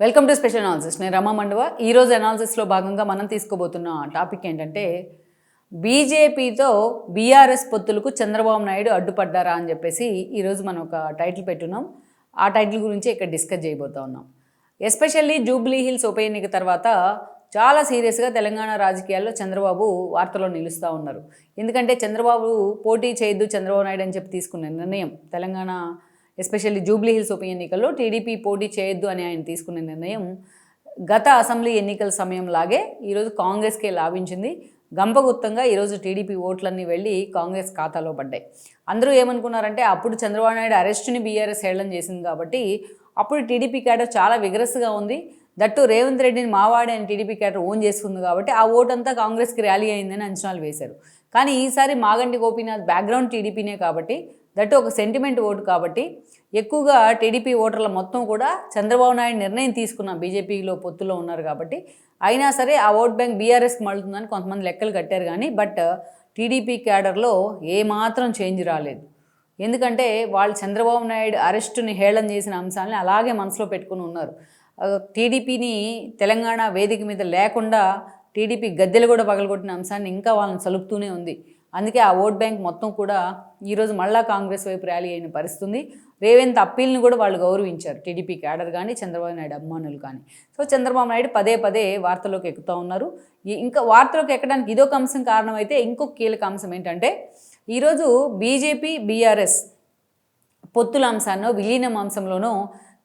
Welcome to special analysis నేను రమా మండవ. ఈరోజు అనాలిసిస్లో భాగంగా మనం తీసుకోబోతున్న టాపిక్ ఏంటంటే బీజేపీతో బీఆర్ఎస్ పొత్తులకు చంద్రబాబు నాయుడు అడ్డుపడ్డారా అని చెప్పేసి ఈరోజు మనం ఒక టైటిల్ పెట్టున్నాం. ఆ టైటిల్ గురించి ఇక్కడ డిస్కస్ చేయబోతా ఉన్నాం. ఎస్పెషల్లీ జూబ్లీ హిల్స్ ఉప ఎన్నిక తర్వాత చాలా సీరియస్గా తెలంగాణ రాజకీయాల్లో చంద్రబాబు వార్తలో నిలుస్తూ ఉన్నారు. ఎందుకంటే చంద్రబాబు పోటీ చేయొద్దు చంద్రబాబు నాయుడు అని చెప్పి తీసుకున్న నిర్ణయం తెలంగాణ ఎస్పెషల్లీ జూబ్లీ హిల్స్ ఉప ఎన్నికల్లో టీడీపీ పోటీ చేయొద్దు అని ఆయన తీసుకున్న నిర్ణయం గత అసెంబ్లీ ఎన్నికల సమయంలాగే ఈరోజు కాంగ్రెస్కే లాభించింది. గంపగుత్తంగా ఈరోజు టీడీపీ ఓట్లన్నీ వెళ్ళి కాంగ్రెస్ ఖాతాలో పడ్డాయి. అందరూ ఏమనుకున్నారంటే అప్పుడు చంద్రబాబు నాయుడు అరెస్ట్ని బీఆర్ఎస్ హేళన చేసింది కాబట్టి అప్పుడు టీడీపీ క్యాడర్ చాలా విగ్రస్గా ఉంది. దట్టు రేవంత్ రెడ్డిని మావాడి అని టీడీపీ క్యాడర్ ఓన్ చేసుకుంది కాబట్టి ఆ ఓటంతా కాంగ్రెస్కి ర్యాలీ అయిందని అంచనాలు వేశారు. కానీ ఈసారి మాగంటి గోపీనాథ్ బ్యాక్గ్రౌండ్ టీడీపీనే కాబట్టి దట్టు ఒక సెంటిమెంట్ ఓటు కాబట్టి ఎక్కువగా టీడీపీ ఓటర్ల మొత్తం కూడా చంద్రబాబు నాయుడు నిర్ణయం తీసుకున్న బీజేపీలో పొత్తులో ఉన్నారు కాబట్టి అయినా సరే ఆ ఓట్ బ్యాంక్ బీఆర్ఎస్కి మళ్ళుతుందని కొంతమంది లెక్కలు కట్టారు కానీ బట్ టీడీపీ క్యాడర్లో ఏమాత్రం చేంజ్ రాలేదు. ఎందుకంటే వాళ్ళు చంద్రబాబు నాయుడు అరెస్టుని హేళన చేసిన అంశాలని అలాగే మనసులో పెట్టుకుని ఉన్నారు. టీడీపీని తెలంగాణ వేదిక మీద లేకుండా టీడీపీ గద్దెలు కూడా పగలగొట్టిన అంశాన్ని ఇంకా వాళ్ళని సలుపుతూనే ఉంది. అందుకే ఆ ఓట్ బ్యాంక్ మొత్తం కూడా ఈరోజు మళ్ళా కాంగ్రెస్ వైపు ర్యాలీ అయిన పరిస్థితుంది. రేవంత్ అప్పీల్ని కూడా వాళ్ళు గౌరవించారు. టీడీపీ క్యాడర్ కానీ చంద్రబాబు నాయుడు అభిమానులు కానీ. సో చంద్రబాబు నాయుడు పదే పదే వార్తలోకి ఎక్కుతూ ఉన్నారు. ఇంకా వార్తలోకి ఎక్కడానికి ఇదొక అంశం కారణమైతే ఇంకొక కీలక అంశం ఏంటంటే ఈరోజు బీజేపీ బీఆర్ఎస్ పొత్తుల అంశాన్నో విలీనం అంశంలోనో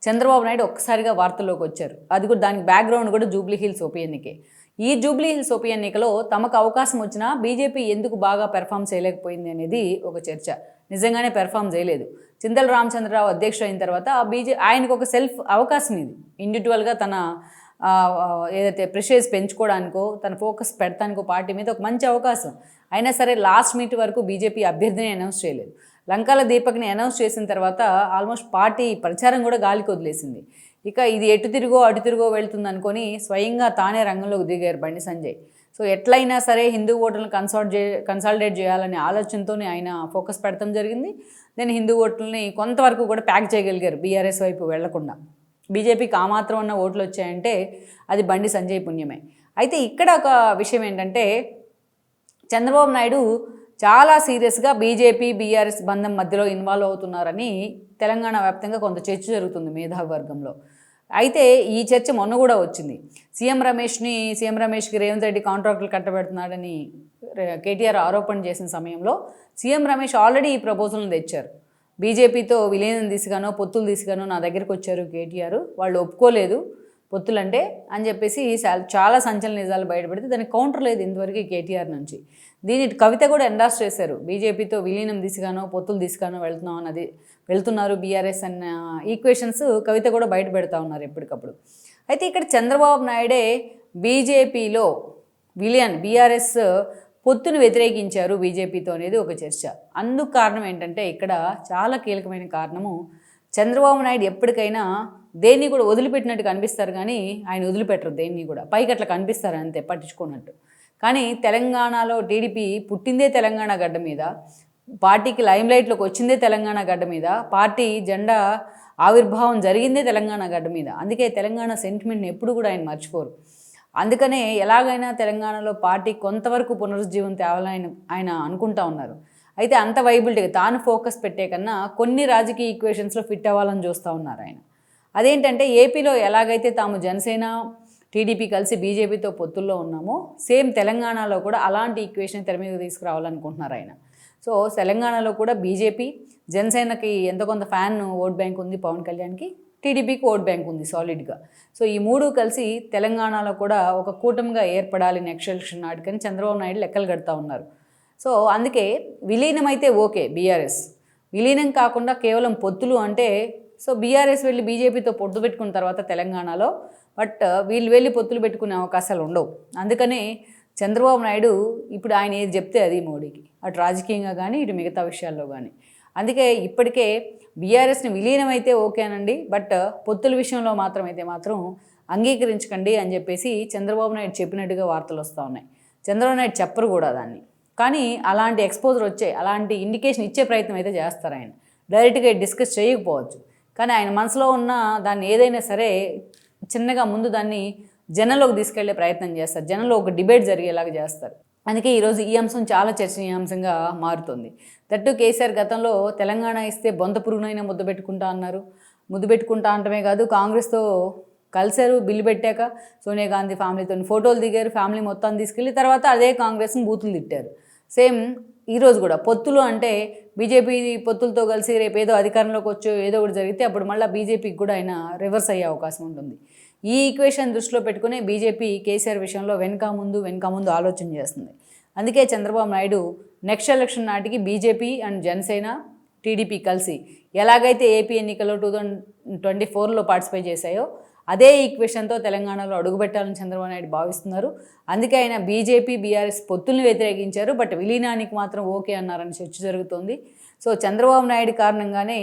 చంద్రబాబు నాయుడు ఒక్కసారిగా వార్తల్లోకి వచ్చారు. అది కూడా దానికి బ్యాక్గ్రౌండ్ కూడా జూబ్లీ హిల్స్ ఉప ఎన్నికే ఈ జూబ్లీ హిల్స్ ఉప ఎన్నికలో తమకు అవకాశం వచ్చినా బీజేపీ ఎందుకు బాగా పెర్ఫామ్ చేయలేకపోయింది అనేది ఒక చర్చ. నిజంగానే పెర్ఫామ్ చేయలేదు. చింతల రామచంద్రరావు అధ్యక్షుడు అయిన తర్వాత బీజే ఆయనకు ఒక సెల్ఫ్ అవకాశం ఇది. ఇండివిజువల్గా తన ఏదైతే ప్రెషర్స్ పెంచుకోవడానికో తన ఫోకస్ పెడతానికో పార్టీ మీద ఒక మంచి అవకాశం. అయినా సరే లాస్ట్ మీట్ వరకు బీజేపీ అభ్యర్థిని అనౌన్స్ చేయలేదు. లంకాల దీపక్ని అనౌన్స్ చేసిన తర్వాత ఆల్మోస్ట్ పార్టీ ప్రచారం కూడా గాలికి వదిలేసింది. ఇక ఇది ఎటు తిరుగో అటు తిరుగో వెళ్తుంది అనుకొని స్వయంగా తానే రంగంలోకి దిగారు బండి సంజయ్. సో ఎట్లయినా సరే హిందూ ఓటర్లను కన్సాల్ట్ చే కన్సాలిడేట్ చేయాలనే ఆలోచనతోనే ఆయన ఫోకస్ పెడతాం జరిగింది. దెన్ హిందూ ఓట్లని కొంతవరకు కూడా ప్యాక్ చేయగలిగారు బీఆర్ఎస్ వైపు వెళ్ళకుండా. బీజేపీకి ఆ మాత్రం ఉన్న ఓట్లు వచ్చాయంటే అది బండి సంజయ్ పుణ్యమే. అయితే ఇక్కడ ఒక విషయం ఏంటంటే చంద్రబాబు నాయుడు చాలా సీరియస్గా బీజేపీ బీఆర్ఎస్ బంధం మధ్యలో ఇన్వాల్వ్ అవుతున్నారని తెలంగాణ వ్యాప్తంగా కొంత చర్చ జరుగుతుంది మేధావి వర్గంలో. అయితే ఈ చర్చ మొన్న కూడా వచ్చింది. సీఎం రమేష్ని సీఎం రమేష్కి రేవంత్ రెడ్డి కాంట్రాక్టులు కట్టబెడుతున్నాడని కేటీఆర్ ఆరోపణ చేసిన సమయంలో సీఎం రమేష్ ఆల్రెడీ ఈ ప్రపోజల్ని తెచ్చారు. బీజేపీతో విలీనం దిశగానో పొత్తులు దిశగానో నా దగ్గరికి వచ్చారు కేటీఆర్. వాళ్ళు ఒప్పుకోలేదు. పొత్తులంటే అని చెప్పేసి చాలా- చాలా సంచలన నిజాలు బయటపడితే దానికి కౌంటర్ లేదు ఇంతవరకు కేటీఆర్ నుంచి. దీని కవిత కూడా ఎండాస్ చేశారు. బీజేపీతో విలీనం దిశగానో పొత్తులు దిశగానో వెళ్తున్నాం అన్నది వెళ్తున్నారు బీఆర్ఎస్ అన్న ఈక్వేషన్స్ కవిత కూడా బయట పెడతా ఉన్నారు ఎప్పటికప్పుడు. అయితే ఇక్కడ చంద్రబాబు నాయుడే బీజేపీలో విలియన్ బీఆర్ఎస్ పొత్తును వ్యతిరేకించారు బీజేపీతో అనేది ఒక చర్చ. అందుకు కారణం ఏంటంటే ఇక్కడ చాలా కీలకమైన కారణము చంద్రబాబు నాయుడు ఎప్పటికైనా దేన్ని కూడా వదిలిపెట్టినట్టు కనిపిస్తారు కానీ ఆయన వదిలిపెట్టరు దేన్ని కూడా. పైకి అట్లా కనిపిస్తారు అంతే పట్టించుకున్నట్టు కానీ తెలంగాణలో టీడీపీ పుట్టిందే తెలంగాణ గడ్డ మీద పార్టీకి లైమ్లైట్లోకి వచ్చిందే తెలంగాణ గడ్డ మీద పార్టీ జెండా ఆవిర్భావం జరిగిందే తెలంగాణ గడ్డ మీద. అందుకే తెలంగాణ సెంటిమెంట్ని ఎప్పుడు కూడా ఆయన మర్చిపోరు. అందుకనే ఎలాగైనా తెలంగాణలో పార్టీ కొంతవరకు పునరుజ్జీవం తేవాలని ఆయన అనుకుంటా ఉన్నారు. అయితే అంత వైబిలిటీ తాను ఫోకస్ పెట్టే కన్నా కొన్ని రాజకీయ ఈక్వేషన్స్లో ఫిట్ అవ్వాలని చూస్తూ ఉన్నారు ఆయన. అదేంటంటే ఏపీలో ఎలాగైతే తాము జనసేన టీడీపీ కలిసి బీజేపీతో పొత్తుల్లో ఉన్నామో సేమ్ తెలంగాణలో కూడా అలాంటి ఈక్వేషన్ తెర మీద తీసుకురావాలనుకుంటున్నారు ఆయన. సో తెలంగాణలో కూడా బీజేపీ జనసేనకి ఎంతో కొంత ఫ్యాన్ ఓట్ బ్యాంక్ ఉంది పవన్ కళ్యాణ్కి టీడీపీకి ఓట్ బ్యాంక్ ఉంది సాలిడ్గా సో ఈ మూడు కలిసి తెలంగాణలో కూడా ఒక కూటమిగా ఏర్పడాలి నెక్స్ట్ ఎలక్షన్ నాటికని చంద్రబాబు నాయుడు లెక్కలు కడతా ఉన్నారు. సో అందుకే విలీనమైతే ఓకే బీఆర్ఎస్. విలీనం కాకుండా కేవలం పొత్తులు అంటే సో బీఆర్ఎస్ వెళ్ళి బీజేపీతో పొద్దు పెట్టుకున్న తర్వాత తెలంగాణలో బట్ uh, వీళ్ళు వెళ్ళి పొత్తులు పెట్టుకునే అవకాశాలు ఉండవు. అందుకనే చంద్రబాబు నాయుడు ఇప్పుడు ఆయన ఏది చెప్తే అది మోడీకి. అటు రాజకీయంగా కానీ ఇటు మిగతా విషయాల్లో కానీ అందుకే ఇప్పటికే బీఆర్ఎస్ని విలీనం అయితే ఓకేనండి బట్ uh, పొత్తుల విషయంలో మాత్రం అయితే మాత్రం అంగీకరించకండి అని చెప్పేసి చంద్రబాబు నాయుడు చెప్పినట్టుగా వార్తలు వస్తూ ఉన్నాయి. చంద్రబాబు నాయుడు చెప్పరు కూడా దాన్ని. కానీ అలాంటి ఎక్స్పోజర్ వచ్చే అలాంటి ఇండికేషన్ ఇచ్చే ప్రయత్నం అయితే చేస్తారు ఆయన. డైరెక్ట్గా డిస్కస్ చేయకపోవచ్చు. కానీ ఆయన మనసులో ఉన్న దాన్ని ఏదైనా సరే చిన్నగా ముందు దాన్ని జనంలోకి తీసుకెళ్ళే ప్రయత్నం చేస్తారు. జనంలో ఒక డిబేట్ జరిగేలాగా చేస్తారు. అందుకే ఈరోజు ఈ అంశం చాలా చర్చనీయాంశంగా మారుతుంది. దట్టు కేసీఆర్ గతంలో తెలంగాణ ఇస్తే బొంత పురుగునైనా ముద్ద పెట్టుకుంటా అన్నారు. ముద్దు పెట్టుకుంటా అంటమే కాదు కాంగ్రెస్తో కలిశారు బిల్లు పెట్టాక సోనియా గాంధీ ఫ్యామిలీతో ఫోటోలు దిగారు ఫ్యామిలీ మొత్తాన్ని తీసుకెళ్ళి తర్వాత అదే కాంగ్రెస్ని బూతులు తిట్టారు. సేమ్ ఈరోజు కూడా పొత్తులు అంటే బీజేపీ పొత్తులతో కలిసి రేపు ఏదో అధికారంలోకి వచ్చో ఏదో ఒకటి జరిగితే అప్పుడు మళ్ళీ బీజేపీకి కూడా ఆయన రివర్స్ అయ్యే అవకాశం ఉంటుంది. ఈ ఈక్వేషన్ దృష్టిలో పెట్టుకుని బీజేపీ కేసీఆర్ విషయంలో వెనక ముందు వెనుక ముందు ఆలోచన చేస్తుంది. అందుకే చంద్రబాబు నాయుడు నెక్స్ట్ ఎలక్షన్ నాటికి బీజేపీ అండ్ జనసేన టీడీపీ కలిసి ఎలాగైతే ఏపీ ఎన్నికల్లో టూ థౌజండ్ ట్వంటీ ఫోర్లో పార్టిసిపేట్ చేశాయో అదే ఈక్వేషన్తో తెలంగాణలో అడుగుపెట్టాలని చంద్రబాబు నాయుడు భావిస్తున్నారు. అందుకే ఆయన బీజేపీ బీఆర్ఎస్ పొత్తుల్ని వ్యతిరేకించారు. బట్ విలీనానికి మాత్రం ఓకే అన్నారని చర్చ జరుగుతోంది. సో చంద్రబాబు నాయుడు కారణంగానే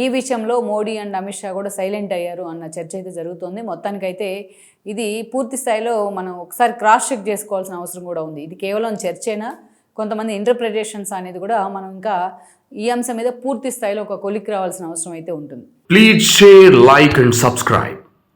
ఈ విషయంలో మోడీ అండ్ అమిత్ షా కూడా సైలెంట్ అయ్యారు అన్న చర్చ అయితే జరుగుతోంది. మొత్తానికైతే ఇది పూర్తి స్థాయిలో మనం ఒకసారి క్రాస్ చెక్ చేసుకోవాల్సిన అవసరం కూడా ఉంది. ఇది కేవలం చర్చేనా? కొంతమంది ఇంటర్ప్రిటేషన్స్ అనేది కూడా మనం ఇంకా ఈ అంశం మీద పూర్తి స్థాయిలో ఒక కొలిక్ రావాల్సిన అవసరం అయితే ఉంటుంది. Please share like and subscribe